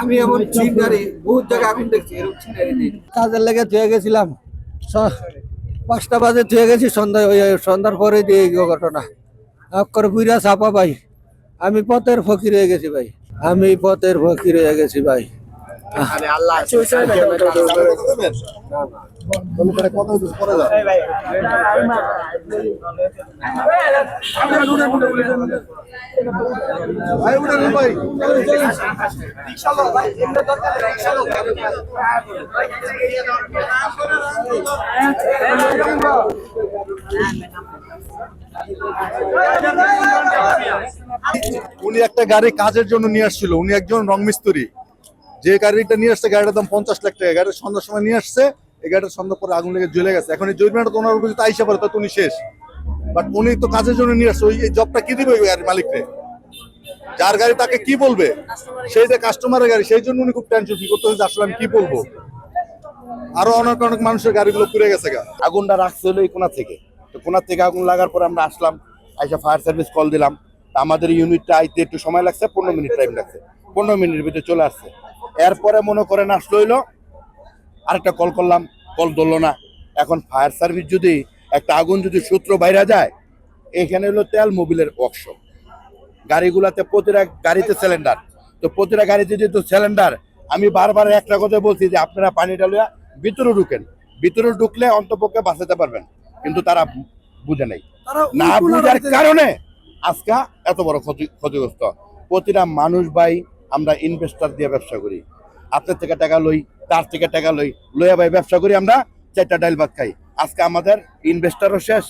আমি এমন চিনারি বহুত জায়গায় এখন দেখছি, এরকম চিন্তারি নেই। কাজের লেগে ধুয়ে গেছিলাম। পাঁচটা বাজে ধুয়ে গেছি সন্ধ্যা সন্ধ্যার পরে দিয়ে এই ঘটনা। করে বুড়া চাপা ভাই আমি পথের ফকির হয়ে গেছি ভাই। আমি পথের ফকির হয়ে গেছি ভাই। উনি একটা গাড়ি কাজের জন্য নিয়ে আসছিল উনি একজন রং মিস্ত্রি। যে গাড়িটা নিয়ে আসছে, গাড়িটার দাম পঞ্চাশ লাখ টাকা। গাড়িটা সন্ধ্যার সময় নিয়ে আসছে, এই গাড়িটা সন্ধ্যা পরে আগুন লেগে জ্বলে গেছে। এখন এই জরিমানাটা তো ওনার উপর যদি আইসা তো উনি শেষ। বাট উনি তো কাজের জন্য নিয়ে আসছে, ওই জবটা কি দিবে ওই গাড়ির মালিককে? যার গাড়ি তাকে কি বলবে? সেই যে কাস্টমারের গাড়ি, সেই জন্য উনি খুব টেনশন কি করতে হচ্ছে আসলে আমি কি বলব? আরও অনেক অনেক মানুষের গাড়িগুলো পুড়ে গেছে গা। আগুনটা রাখছে হলো এই কোনা থেকে। তো কোনা থেকে আগুন লাগার পর আমরা আসলাম, আইসা ফায়ার সার্ভিস কল দিলাম। আমাদের ইউনিটটা আইতে একটু সময় লাগছে, পনেরো মিনিট টাইম লাগছে। পনেরো মিনিটের ভিতরে চলে আসছে। এরপরে মনে করেন আসলো হইল আরেকটা কল করলাম কল ধরলো না। এখন ফায়ার সার্ভিস যদি একটা আগুন যদি সূত্র বাইরে যায় এখানে হলো তেল মোবিলের ওয়ার্কশপ গাড়িগুলাতে প্রতিটা গাড়িতে সিলিন্ডার তো প্রতিটা গাড়িতে যেহেতু সিলিন্ডার আমি বারবার একটা কথা বলছি যে আপনারা পানিটা লইয়া ভিতরে ঢুকেন। ভিতরে ঢুকলে অন্তপক্ষে বাঁচাতে পারবেন কিন্তু তারা বুঝে নেই। না বুঝার কারণে আজকে এত বড় ক্ষতি ক্ষতিগ্রস্ত। প্রতিটা মানুষ ভাই আমরা ইনভেস্টার দিয়ে ব্যবসা করি। আপনার থেকে টাকা লই তার থেকে টাকা লই। লইয়া ভাই ব্যবসা করি আমরা চারটা ডাইল ভাত খাই। আজকে আমাদের ইনভেস্টারও শেষ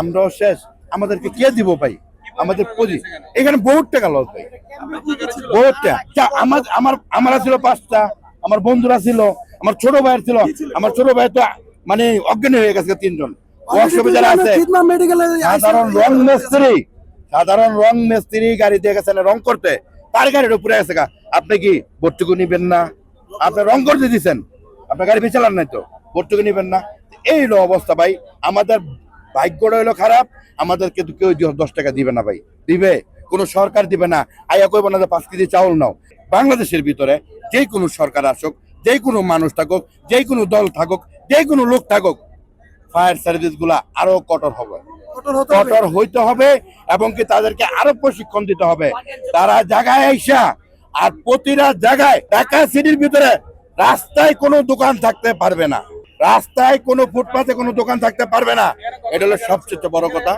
আমরাও শেষ। আমাদেরকে কে দিব ভাই? আমাদের পুঁজি। এখানে বহুত টাকা লস ভাই। বহুত টাকা। আমার আমার আমার ছিল পাঁচটা আমার বন্ধুরা ছিল আমার ছোট ভাইয়ের ছিল আমার ছোট ভাই তো মানে অজ্ঞানী হয়ে গেছে তিনজন। ওয়ার্কশপে যারা আছে। সাধারণ রং মিস্ত্রি। সাধারণ রং মিস্ত্রি গাড়ি দিয়ে গেছেন রং করতে। তার গাড়ির উপরে আছে গা। আপনি কি ভর্তুকু নিবেন না? আপনি রং করতে দিচ্ছেন আপনার গাড়ি বেচালান নাই তো? ভর্তুকু নিবেন না? এই হলো অবস্থা ভাই। আমাদের ভাগ্যটা হলো খারাপ। আমাদের কিন্তু কেউ দশ টাকা দিবে না ভাই। দিবে। কোনো সরকার দিবে না। আয়া কইব না পাঁচ কেজি চাউল নাও। বাংলাদেশের ভিতরে যে কোনো সরকার আসুক, যে কোনো মানুষ থাকুক, যে কোনো দল থাকুক, যে কোনো লোক থাকুক ফায়ার সার্ভিসগুলা আরও কঠোর হবে। কঠোর হইতে হবে এবং কি তাদেরকে আরও প্রশিক্ষণ দিতে হবে। তারা জায়গায় আইসা আর প্রতিটা জায়গায় ঢাকা সিটির ভিতরে রাস্তায় কোনো দোকান থাকতে পারবে না। রাস্তায় কোনো ফুটপাতে কোনো দোকান থাকতে পারবে না। এটা হলো সবচেয়ে বড় কথা।